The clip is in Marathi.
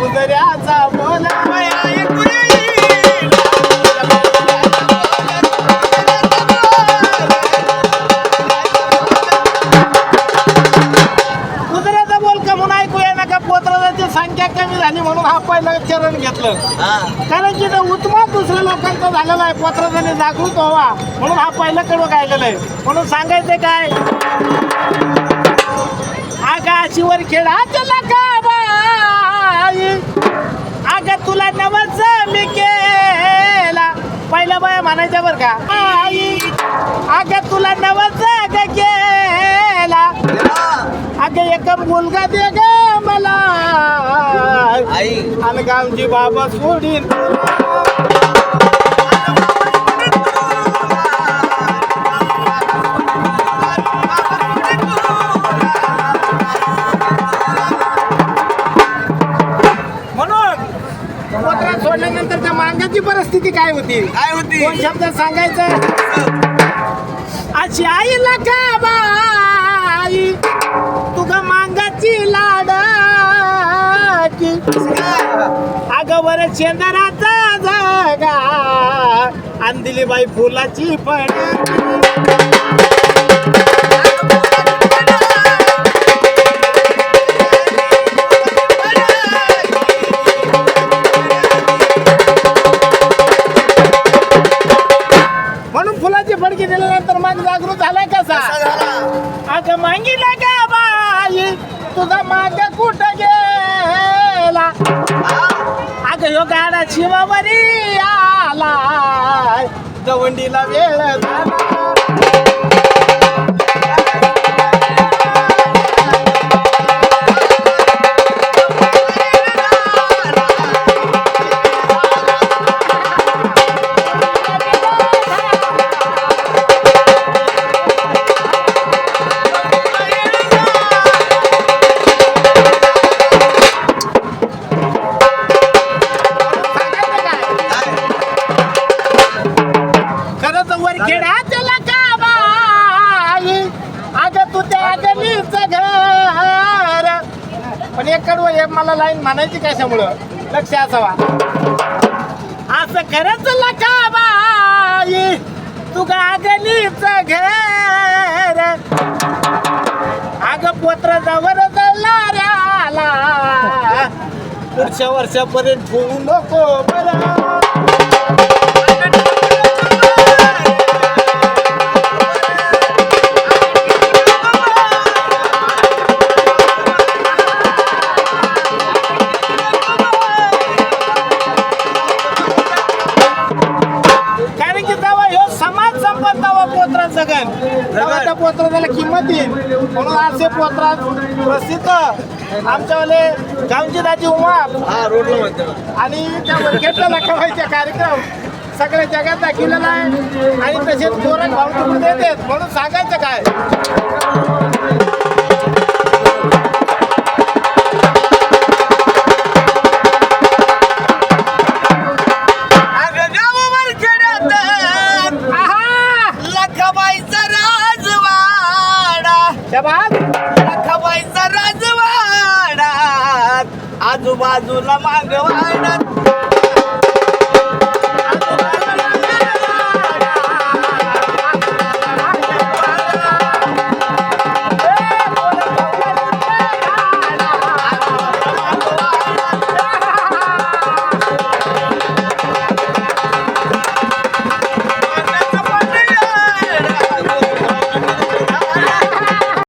कुजऱ्याचा बोला. माया संख्या कमी झाली म्हणून हा पहिलं चरण घेतलं. कारण की उत्तम दुसऱ्या लोकांचा झालेला आहे पत्रधाने जागृत व्हावा म्हणून हा पहिलं कडवं गायलेलं आहे. म्हणून सांगायचं काय? आगा शिवर खेळा चला का बाई. अगं तुला नवच मी केला. पहिल्या बाया म्हणायच्या बर का आई अगं तुला नवच ग केला अगं एक मुलगा दे ग मला. आई. आणि गावची बाबा सोडीन म्हणून काय होती? काय होती? दोन शब्द सांगायचं? अशी आईला का बाई तुझं मांगाची लाडाची. अगं वर शेंदराचा जागा आणि दिली बाई फुलाची पण कसा? अगं मागितलं का बाई तुझा माग कुठं गेला? अगं यो गाडा शिवावरी आला गवंडीला वेळ झाला. खरं तर वर खेळाच्या का बाई अगं तू त्या गलीच घर. पण एक कडवं हे मला लाईन म्हणायची कशामुळं लक्ष असावा. असं खरंच लका बाई तू गागलीच घर. अगं पोत्र जवळ जळणाऱ्याला. पुढच्या वर्षापर्यंत ठेवू नको बरं पोत्रा जगन तेव्हा त्या पोत्राला किंमत येईल. म्हणून असे पोत्रा प्रसिद्ध. आमच्यावाले गावची दाजी उमा. हा रोडला म्हणते. आणि त्या वर्गेटला दाखवायचे कार्यक्रम. सगळ्या जगात दाखवलेला आहे. आणि तसेच जोरात भाव देतात म्हणून सांगायचं काय? राजवाडा जबाब राजवाडा. आजूबाजूला मागवाडा